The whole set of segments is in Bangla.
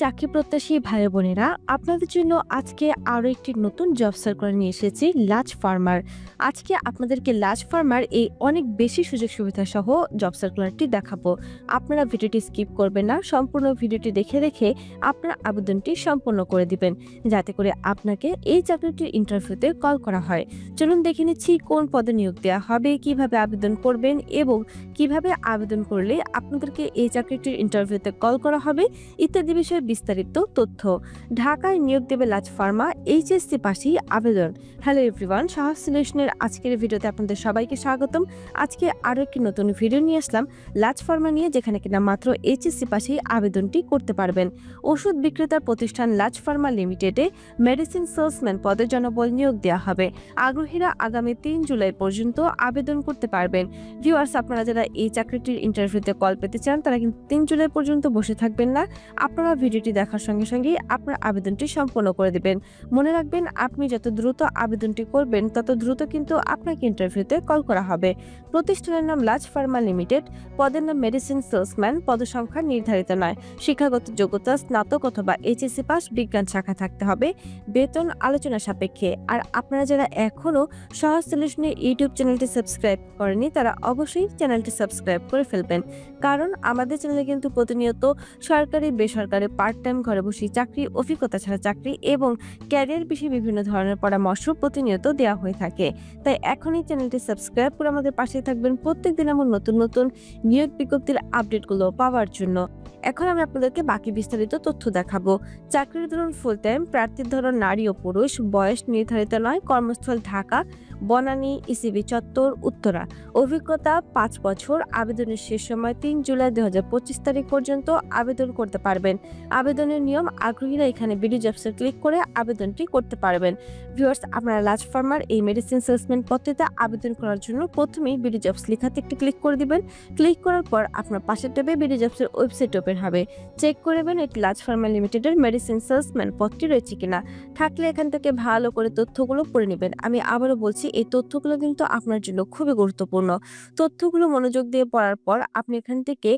চাকরি প্রত্যাশী ভাই বোনেরা, আপনাদের জন্য আজকে আরও একটি নতুন জব সার্কুলার নিয়ে এসেছি লাজ ফার্মার আজকে আপনাদেরকে লাজ ফার্মার এই অনেক বেশি সুযোগ সুবিধা সহ জব সার্কুলারটি দেখাবো। আপনারা ভিডিওটি স্কিপ করবেন না, সম্পূর্ণ ভিডিওটি দেখে দেখে আপনার আবেদনটি সম্পূর্ণ করে দিবেন, যাতে করে আপনাকে এই চাকরিটির ইন্টারভিউতে কল করা হয়। চলুন দেখে নিচ্ছি কোন পদে নিয়োগ দেওয়া হবে, কীভাবে আবেদন করবেন এবং কীভাবে আবেদন করলে আপনাদেরকে এই চাকরিটির ইন্টারভিউতে কল করা হবে, ইত্যাদি বিষয়ে বিস্তারিত তথ্য। ঢাকায় নিয়োগ দেবে লাজ ফার্মা, এইচএসসি পাশেই আবেদন। হ্যালো এভরিওয়ান সাহস সলিউশনের আজকের ভিডিওতে আপনাদের সবাইকে স্বাগতম। আজকে আরও একটি নতুন ভিডিও নিয়ে আসলাম। লাজ ফার্মা নিয়ে যেখানে কিনা মাত্র এইচএসসি পাশেই আবেদনটি করতে পারবেন। ওষুধ বিক্রেতার প্রতিষ্ঠান লাজ ফার্মা লিমিটেডে মেডিসিন সেলসম্যান পদের জনবল নিয়োগ দেওয়া হবে। আগ্রহীরা আগামী তিন জুলাই পর্যন্ত আবেদন করতে পারবেন। ভিউয়ার্স, আপনারা যারা এই চাকরিটির ইন্টারভিউতে কল পেতে চান, তারা কিন্তু তিন জুলাই পর্যন্ত বসে থাকবেন না। আপনারা ভিডিওটি দেখার সঙ্গে সঙ্গেই আপনার আবেদনটি সম্পন্ন করে দেবেন। মনে রাখবেন, আপনি যত দ্রুত আবেদনটি করবেন, তত দ্রুত কিন্তু আপনাকে ইন্টারভিউতে কল করা হবে। প্রতিষ্ঠানের নাম লাজ ফার্মা লিমিটেড, পদের নাম মেডিসিন সেলসম্যান, পদসংখ্যা নির্ধারিত নয়। শিক্ষাগত যোগ্যতা, স্নাতক অথবা এইচএসসি পাস, বিজ্ঞান শাখা থাকতে হবে। বেতন আলোচনা সাপেক্ষে। আর আপনারা যারা এখনও সহজ সলিউশনের ইউটিউব চ্যানেলটি সাবস্ক্রাইব করেনি তারা অবশ্যই চ্যানেলটি সাবস্ক্রাইব করে ফেলবেন। কারণ আমাদের চ্যানেলে কিন্তু প্রতিনিয়ত সরকারি, বেসরকারি পার্ট টাইম ঘরে বসে চাকরি, অভিজ্ঞতা ছাড়া চাকরি এবং ক্যারিয়ার বিষয়ে বিভিন্ন ধরনের পরামর্শ প্রতিনিয়ত দেওয়া হয়ে থাকে। তাই এখনই চ্যানেলটি সাবস্ক্রাইব করে আমাদের পাশে থাকবেন প্রত্যেক দিন আমার নতুন নতুন নিয়োগ বিজ্ঞপ্তির আপডেটগুলো পাওয়ার জন্য। এখন আমি আপনাদেরকে বাকি বিস্তারিত তথ্য দেখাবো। চাকরির ধরন ফুল টাইম প্রার্থীর ধরন নারী ও পুরুষ, বয়স নির্ধারিত নয়, কর্মস্থল ঢাকা বনানী, ইসিবি চত্বর, উত্তরা। অভিজ্ঞতা, পাঁচ বছর। আবেদনের শেষ সময় তিন জুলাই দুই হাজার পঁচিশ তারিখ পর্যন্ত আবেদন করতে পারবেন। আবেদনের নিয়ম, আগ্রহীরা এখানে বিডি জবসে ক্লিক করে আবেদনটি করতে পারবেন। ভিউয়ার্স, আপনারা লাজ ফার্মার এই মেডিসিন সেলসম্যান পদ্ধতিতে আবেদন করার জন্য প্রথমেই বিডি জবস লেখাতে একটি ক্লিক করে দিবেন। ক্লিক করার পর আপনার পাশের ট্যাবে বিডি জবসের ওয়েবসাইট ওপেন হবে। চেক করবেন এটি লাজ ফার্মা লিমিটেডের মেডিসিন সেলসম্যান পদটি রয়েছে কিনা। থাকলে এখান থেকে ভালো করে তথ্যগুলো পড়ে নেবেন। আমি আবারও বলছি এই তথ্যগুলো কিন্তু আপনার জন্য খুবই গুরুত্বপূর্ণ। তথ্যগুলো মনোযোগ দিয়ে পড়ার পর আপনি এখান থেকে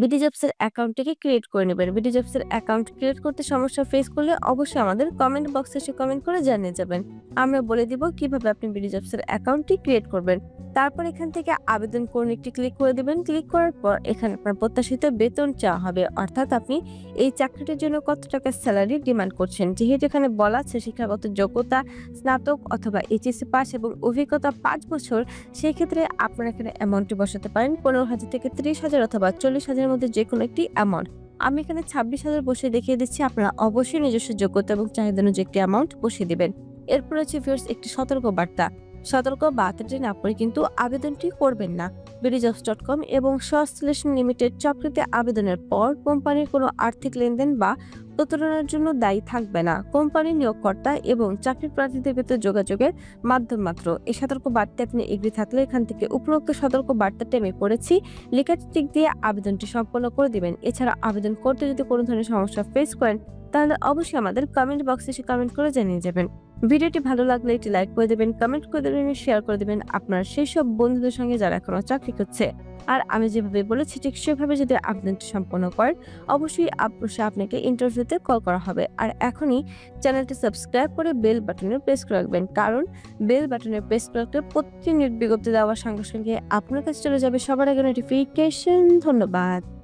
বিডি জবসের অ্যাকাউন্টটিকে ক্রিয়েট করে নেবেন। বিডি জবসের অ্যাকাউন্ট ক্রিয়েট করতে সমস্যা ফেস করলে অবশ্যই আমাদের কমেন্ট বক্সে এসে কমেন্ট করে জানিয়ে যাবেন। আমরা বলে দিব কীভাবে আপনি বিডি জবসের অ্যাকাউন্টটি ক্রিয়েট করবেন। তারপর এখান থেকে আবেদন করুন একটি ক্লিক করে দেবেন। ক্লিক করার পর এখানে আপনার প্রত্যাশিত বেতন চাওয়া হবে। অর্থাৎ আপনি এই চাকরিটির জন্য কত টাকা স্যালারি ডিমান্ড করছেন। যেহেতু এখানে বলা আছে শিক্ষাগত যোগ্যতা, স্নাতক অথবা এইচএসসি পাস এবং অভিজ্ঞতা পাঁচ বছর সেই ক্ষেত্রে আপনারা এখানে অ্যামাউন্টটি বসাতে পারেন। পনেরো হাজার থেকে ত্রিশ হাজার অথবা চল্লিশ হাজারের মধ্যে যে কোনো একটি অ্যামাউন্ট আমি এখানে ছাব্বিশ হাজার বসে দেখিয়ে দিচ্ছি, আপনারা অবশ্যই নিজস্ব যোগ্যতা এবং চাহিদা অনুযায়ী একটি অ্যামাউন্ট বসিয়ে দেবেন। এরপর আছে ভিউয়ার্স একটি সতর্ক বার্তা। সতর্ক বার্তাটি না পড়ে কিন্তু আবেদনটি করবেন না। বিডিজবস ডট কম এবং সস্টেলেশন লিমিটেড চাকরিতে আবেদনের পর কোম্পানির কোনো আর্থিক লেনদেন বা প্রতারণার জন্য দায়ী থাকবে না। কোম্পানির নিয়োগকর্তা এবং চাকরি প্রার্থীদের ভেতর যোগাযোগের মাধ্যম মাত্র। এই সতর্ক বার্তা আপনি এগ্রি থাকলে এখান থেকে উপরোক্ত সতর্ক বার্তাটি আমি পড়েছি। লেখাটি টিক দিয়ে আবেদনটি সম্পন্ন করে দিবেন। এছাড়া আবেদন করতে যদি কোনো ধরনের সমস্যা ফেস করেন, তাহলে অবশ্যই আমাদের কমেন্ট বক্সে এসে কমেন্ট করে জানিয়ে যাবেন। ভিডিওটি ভালো লাগলে একটি লাইক করে দেবেন কমেন্ট করে দেবেন শেয়ার করে দেবেন আপনার সেই সব বন্ধুদের সঙ্গে যারা এখনও চাকরি করছে। আর আমি যেভাবে বলেছি, ঠিক সেভাবে যদি আবেদনটি সম্পন্ন করেন, অবশ্যই অবশ্যই আপনাকে ইন্টারভিউতে কল করা হবে। আর এখনই চ্যানেলটি সাবস্ক্রাইব করে বেল বাটনে প্রেস করে রাখবেন। কারণ বেল বাটনে প্রেস করে রাখলে প্রতিটি নিয়োগ বিজ্ঞপ্তি দেওয়ার সঙ্গে সঙ্গে আপনার কাছে চলে যাবে সবার আগে নোটিফিকেশন ধন্যবাদ।